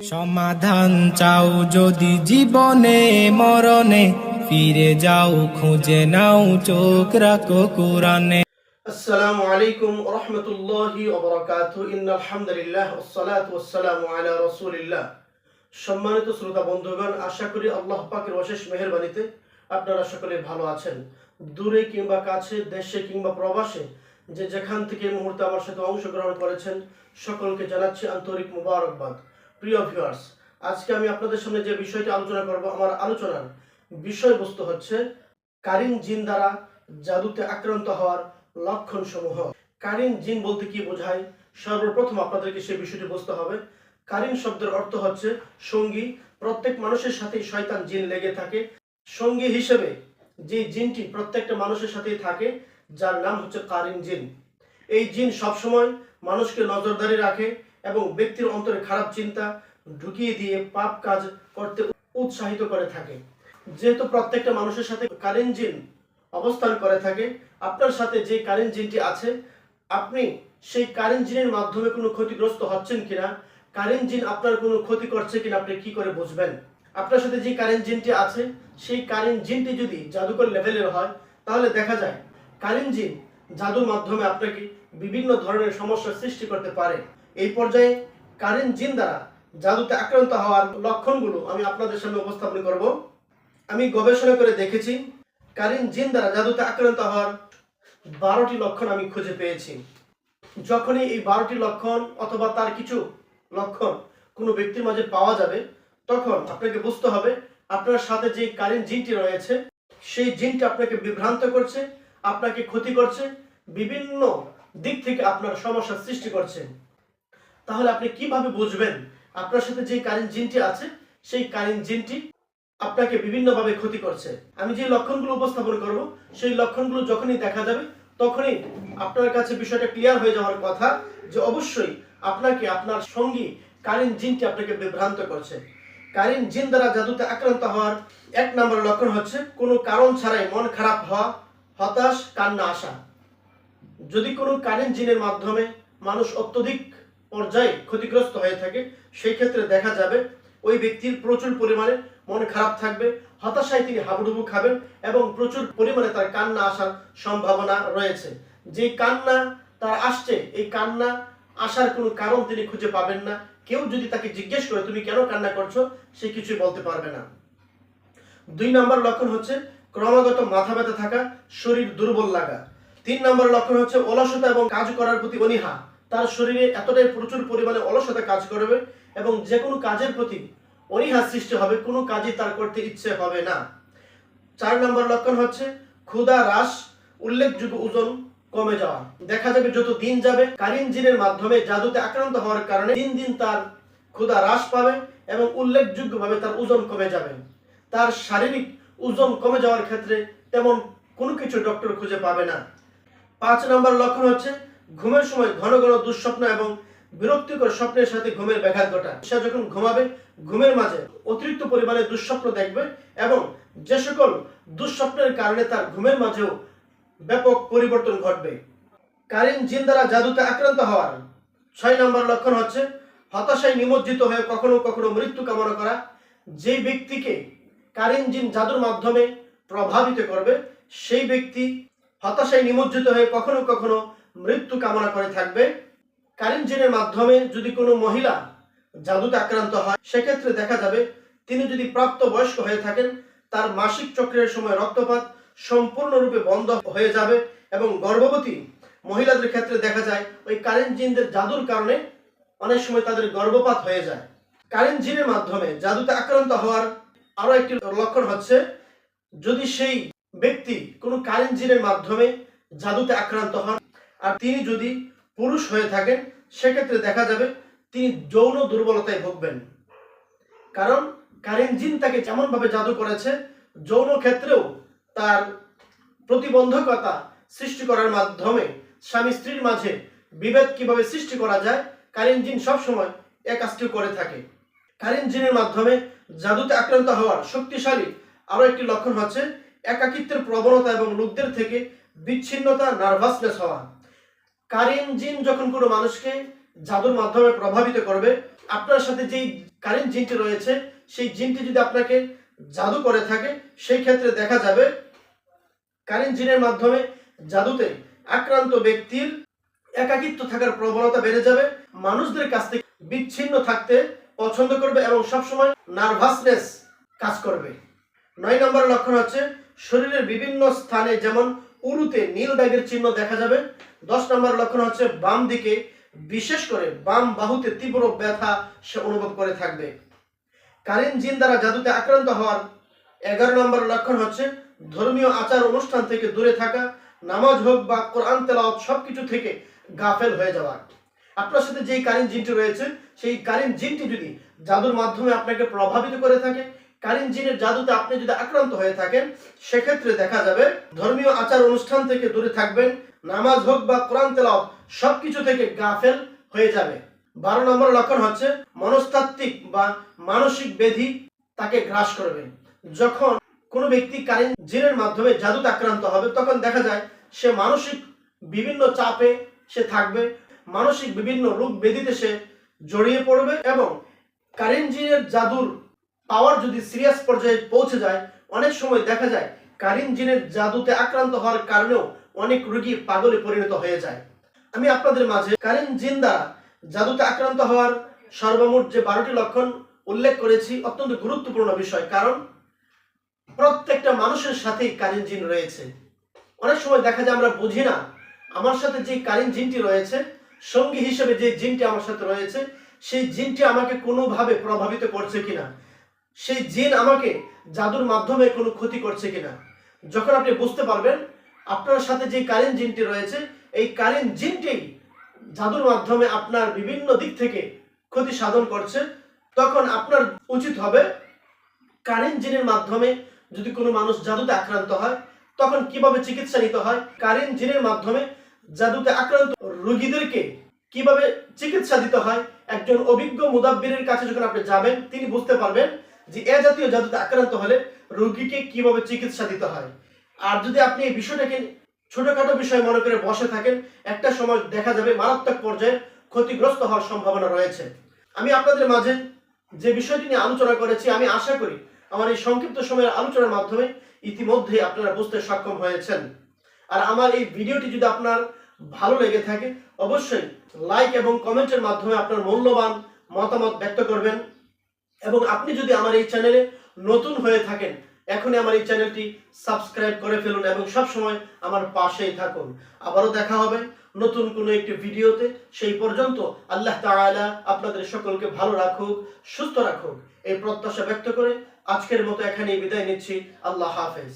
সমাধান চাও যদি জীবনে, মরণে, ফিরে যাও, খুঁজে নাও, চোখ রাখো কোরআনে। আসসালামু আলাইকুম রহমতুল্লাহি আলা সম্মানিত শ্রোতা বন্ধুগণ, আশা করি আল্লাহ পাকের অশেষ মেহেরবানিতে আপনারা সকলে ভালো আছেন। দূরে কিংবা কাছে, দেশে কিংবা প্রবাসে, যে যেখান থেকে মুহূর্তে আমার সাথে অংশগ্রহণ করেছেন, সকলকে জানাচ্ছি আন্তরিক মুবারকবাদ। প্রিয় ভিউয়ার্স আজকে আমি আপনাদের সামনে যে বিষয়টি আলোচনা করব, আমার আলোচনার বিষয়বস্তু হচ্ছে কারিন জিন দ্বারা জাদুতে আক্রান্ত হওয়ার লক্ষণ সমূহ কারিন জিন বলতে কি বোঝায়? সর্বপ্রথম আপনাদেরকে সেই বিষয়টি বুঝতে হবে। কারিন শব্দের অর্থ হচ্ছে সঙ্গী। প্রত্যেক মানুষের সাথেই শয়তান জিন লেগে থাকে। সঙ্গী হিসেবে যে জিনটি প্রত্যেকটা মানুষের সাথেই থাকে, যার নাম হচ্ছে কারিন জিন। এই জিন সবসময় মানুষকে নজরদারি রাখে এবং ব্যক্তির অন্তরে খারাপ চিন্তা ঢুকিয়ে দিয়ে পাপ কাজ করতে উৎসাহিত করে থাকে। যেহেতু প্রত্যেকটা মানুষের সাথে কারেন্ট জিন অবস্থান করে থাকে, আপনার সাথে যে কারেন্ট জিনটি আছে, আপনি সেই কারেন্ট জিনের মাধ্যমে কোনো ক্ষতিগ্রস্ত হচ্ছেন কিনা কারেন্ট জিন আপনার কোনো ক্ষতি করছে কিনা আপনি কি করে বুঝবেন? আপনার সাথে যে কারেন্ট জিনটি আছে, সেই কারেন্ট জিনটি যদি জাদুকর লেভেলের হয়, তাহলে দেখা যায় কারেন্ট জিন জাদুর মাধ্যমে আপনাকে বিভিন্ন ধরনের সমস্যার সৃষ্টি করতে পারে। এই পর্যায়ে কারেন্ট জিন দ্বারা জাদুতে আক্রান্ত হওয়ার লক্ষণগুলো আমি আপনাদের সামনে উপস্থাপন করব। আমি গবেষণা করে দেখেছি কারিন জিন দ্বারা জাদুতে আক্রান্ত হওয়ার বারোটি লক্ষণ আমি খুঁজে পেয়েছি। যখনই এই বারোটি লক্ষণ অথবা তার কিছু লক্ষণ কোনো ব্যক্তির মাঝে পাওয়া যাবে, তখন আপনাকে বুঝতে হবে আপনার সাথে যে কারিন জিনটি রয়েছে, সেই জিনটি আপনাকে বিভ্রান্ত করছে, আপনাকে ক্ষতি করছে, বিভিন্ন দিক থেকে আপনার সমস্যার সৃষ্টি করছে। তাহলে আপনি কীভাবে বুঝবেন আপনার সাথে যে কারেন্ট জিনটি আছে, সেই কারেন্ট জিনটি আপনাকে বিভিন্নভাবে ক্ষতি করছে? আমি যে লক্ষণগুলো উপস্থাপন করব, সেই লক্ষণগুলো যখনই দেখা যাবে, তখনই আপনার কাছে বিষয়টা ক্লিয়ার হয়ে যাওয়ার কথা যে অবশ্যই আপনাকে আপনার সঙ্গী কারেন্ট জিনটি আপনাকে বিভ্রান্ত করছে। কারেন্ট জিন দ্বারা জাদুতে আক্রান্ত হওয়ার এক নম্বর লক্ষণ হচ্ছে কোনো কারণ ছাড়াই মন খারাপ হওয়া, হতাশ, কান্না আসা যদি কোনো কারেন্ট জিনের মাধ্যমে মানুষ অত্যধিক পর্যায়ে ক্ষতিগ্রস্ত হয়ে থাকে, সেই ক্ষেত্রে দেখা যাবে ওই ব্যক্তির প্রচুর পরিমাণে মন খারাপ থাকবে, হতাশায় তিনি হাবুডুবু খাবেন এবং প্রচুর পরিমাণে তার কান্না আসার সম্ভাবনা রয়েছে। যে কান্না তার আসছে, এই কান্না আসার কোনো কারণ তিনি খুঁজে পাবেন না। কেউ যদি তাকে জিজ্ঞেস করে, তুমি কেন কান্না করছ? সে কিছুই বলতে পারবে না। দুই নম্বর লক্ষণ হচ্ছে ক্রমাগত মাথা ব্যথা থাকা, শরীর দুর্বল লাগা। তিন নম্বর লক্ষণ হচ্ছে অলসতা এবং কাজ করার প্রতি অনীহা। তার শরীরে এতটাই প্রচুর পরিমাণে অলসতা কাজ করবে এবং যে কোনো কাজের প্রতি অনীহা সৃষ্টি হবে, কোনো কাজই তার করতে ইচ্ছে হবে না। চার নম্বর লক্ষণ হচ্ছে ক্ষুধা হ্রাস, উল্লেখযোগ্য ওজন কমে যাওয়া। দেখা যাবে যত দিন যাবে, কারিন জিনের মাধ্যমে জাদুতে আক্রান্ত হওয়ার কারণে দিন দিন তার ক্ষুধা হ্রাস পাবে এবং উল্লেখযোগ্যভাবে তার ওজন কমে যাবে। তার শারীরিক ওজন কমে যাওয়ার ক্ষেত্রে তেমন কোনো কিছু ডক্টর খুঁজে পাবে না। পাঁচ নম্বর লক্ষণ হচ্ছে ঘুমের সময় ঘন ঘন দুঃস্বপ্ন এবং বিরক্তিকর স্বপ্নের সাথে ঘুমের ব্যাঘাত ঘটা সে যখন ঘুমাবে, ঘুমের মাঝে অতিরিক্ত পরিমাণে দুঃস্বপ্ন দেখবে এবং যে সকল দুঃস্বপ্নের কারণে তার ঘুমের মাঝেও ব্যাপক পরিবর্তন ঘটবে। কারিন জিন দ্বারা জাদুতে আক্রান্ত হওয়ার ছয় নম্বর লক্ষণ হচ্ছে হতাশায় নিমজ্জিত হয়ে কখনো কখনো মৃত্যু কামনা করা। যে ব্যক্তিকে কারিন জিন জাদুর মাধ্যমে প্রভাবিত করবে, সেই ব্যক্তি হতাশায় নিমজ্জিত হয়ে কখনো কখনো মৃত্যু কামনা করে থাকবে। কারিন জিনের মাধ্যমে যদি কোনো মহিলা জাদুতে আক্রান্ত হয়, সেক্ষেত্রে দেখা যাবে তিনি যদি প্রাপ্ত বয়স্ক হয়ে থাকেন, তার মাসিক চক্রের সময় রক্তপাত সম্পূর্ণরূপে বন্ধ হয়ে যাবে এবং গর্ভবতী মহিলাদের ক্ষেত্রে দেখা যায় ওই কারেন্ট জিনদের জাদুর কারণে অনেক সময় তাদের গর্ভপাত হয়ে যায়। কারেন্ট জিনের মাধ্যমে জাদুতে আক্রান্ত হওয়ার আরও একটি লক্ষণ হচ্ছে, যদি সেই ব্যক্তি কোনো কারেন্ট জিনের মাধ্যমে জাদুতে আক্রান্ত হন আর তিনি যদি পুরুষ হয়ে থাকেন, সেক্ষেত্রে দেখা যাবে তিনি যৌন দুর্বলতায় ভুগবেন। কারণ কারেন্ট জিন তাকে যেমনভাবে জাদু করেছে, যৌন ক্ষেত্রেও তার প্রতিবন্ধকতা সৃষ্টি করার মাধ্যমে স্বামী স্ত্রীর মাঝে বিভেদ কীভাবে সৃষ্টি করা যায় কারেন্ট জিন সবসময় এ কাজটি করে থাকে। কারেন্ট জিনের মাধ্যমে জাদুতে আক্রান্ত হওয়ার শক্তিশালী আরও একটি লক্ষণ হচ্ছে একাকিত্বের প্রবণতা এবং লোকদের থেকে বিচ্ছিন্নতা, নার্ভাসনেস হওয়া। কারিন জিন যখন কোনো মানুষকে জাদুর মাধ্যমে প্রভাবিত করবে, আপনার সাথে যেই কারেন্ট জিনটি রয়েছে, সেই জিনটি যদি আপনাকে জাদু করে থাকে, সেই ক্ষেত্রে দেখা যাবে কারেন্ট জিনের মাধ্যমে জাদুতে আক্রান্ত ব্যক্তির একাকিত্ব থাকার প্রবণতা বেড়ে যাবে। মানুষদের কাছ থেকে বিচ্ছিন্ন থাকতে পছন্দ করবে এবং সবসময় নার্ভাসনেস কাজ করবে। নয় নম্বর লক্ষণ হচ্ছে, শরীরের বিভিন্ন স্থানে যেমন উরুতে নীল দাগের চিহ্ন দেখা যাবে। দশ নম্বর লক্ষণ হচ্ছে বাম দিকে। বিশেষ করে বাম বাহুতে তীব্র ব্যথা সে অনুভব করে থাকবে। কারেন্ট জিন দ্বারা জাদুতে আক্রান্ত হওয়ার এগারো নম্বর লক্ষণ হচ্ছে ধর্মীয় আচার অনুষ্ঠান থেকে দূরে থাকা, নামাজ হোক বা কোরআন তেলাওয়াত সবকিছু থেকে গাফেল হয়ে যাওয়া। আপনার সাথে যেই কারেন্ট জিনটি রয়েছে, সেই কারেন্ট জিনটি যদি জাদুর মাধ্যমে আপনাকে প্রভাবিত করে থাকে কারেন্ট জিনের জাদুতে আপনি যদি আক্রান্ত হয়ে থাকেন, সেক্ষেত্রে দেখা যাবে ধর্মীয় আচার অনুষ্ঠান থেকে দূরে থাকবেন, নামাজ হোক বা কোরআন তেলাওয়াত, সবকিছু থেকে গাফেল হয়ে যাবে। বারো নম্বর লক্ষণ হচ্ছে মনস্তাত্ত্বিক বা মানসিক ব্যাধি তাকে গ্রাস করবে। যখন কোনো ব্যক্তি কারেন্ট জিনের মাধ্যমে জাদুতে আক্রান্ত হবে, তখন দেখা যায় সে মানসিক বিভিন্ন চাপে সে থাকবে, মানসিক বিভিন্ন রোগ ব্যাধিতে সে জড়িয়ে পড়বে এবং কারেন্ট জিনের জাদুর পাওয়ার যদি সিরিয়াস পর্যায়ে পৌঁছে যায়, অনেক সময় দেখা যায় কারেন্ট জিনের জাদুতে আক্রান্ত হওয়ার কারণেও অনেক রোগী পাগলে পরিণত হয়ে যায়। আমি আপনাদের মাঝে কারেন্ট জিন দ্বারা জাদুতে আক্রান্ত হওয়ার সর্বমোট যে বারোটি লক্ষণ উল্লেখ করেছি অত্যন্ত গুরুত্বপূর্ণ বিষয়, কারণ প্রত্যেকটা মানুষের সাথেই কারেন্ট জিন রয়েছে। অনেক সময় দেখা যায় আমরা বুঝি না, আমার সাথে যে কারেন্ট জিনটি রয়েছে, সঙ্গী হিসেবে যে জিনটি আমার সাথে রয়েছে, সেই জিনটি আমাকে কোনোভাবে প্রভাবিত করছে কিনা। সেই জিন আমাকে জাদুর মাধ্যমে কোনো ক্ষতি করছে কিনা। যখন আপনি বুঝতে পারবেন, আপনার সাথে যে কারেন্ট জিনটি রয়েছে, এই কারেন্ট জিনটি জাদুর মাধ্যমে আপনার বিভিন্ন দিক থেকে ক্ষতি সাধন করছে। তখন আপনার উচিত হবে কারেন্ট জিনের মাধ্যমে যদি কোনো মানুষ জাদুতে আক্রান্ত হয়, তখন কীভাবে চিকিৎসা নিতে হয়? কারেন্ট জিনের মাধ্যমে জাদুতে আক্রান্ত রোগীদেরকে কীভাবে চিকিৎসা দিতে হয়? একজন অভিজ্ঞ মুদাব্বিরের কাছে যখন আপনি যাবেন, তিনি বুঝতে পারবেন যে এ জাতীয় জাদুতে আক্রান্ত হলে রোগীকে কীভাবে চিকিৎসা দিতে হয়? আর যদি আপনি এই বিষয়টাকে ছোটখাটো বিষয় মনে করে বসে থাকেন, একটা সময় দেখা যাবে মারাত্মক পর্যায়ে ক্ষতিগ্রস্ত হওয়ার সম্ভাবনা রয়েছে। আমি আপনাদের মাঝে যে বিষয়টি নিয়ে আলোচনা করেছি, আমি আশা করি আমার এই সংক্ষিপ্ত সময়ের আলোচনার মাধ্যমে ইতিমধ্যে আপনারা বুঝতে সক্ষম হয়েছেন। আর আমার এই ভিডিওটি যদি আপনার ভালো লেগে থাকে, অবশ্যই লাইক এবং কমেন্টের মাধ্যমে আপনার মূল্যবান মতামত ব্যক্ত করবেন। এবং আপনি যদি আমার এই চ্যানেলে নতুন হয়ে থাকেন, এখনই আমার এই চ্যানেলটি সাবস্ক্রাইব করে ফেলুন এবং সব সময় আমার পাশেই থাকুন। আবারও দেখা হবে নতুন কোনো একটি ভিডিওতে। সেই পর্যন্ত আল্লাহ তাআলা আপনাদের সকলকে ভালো রাখুক, সুস্থ রাখুক। এই প্রত্যাশা ব্যক্ত করে আজকের মতো এখানেই বিদায় নিচ্ছি। আল্লাহ হাফেজ।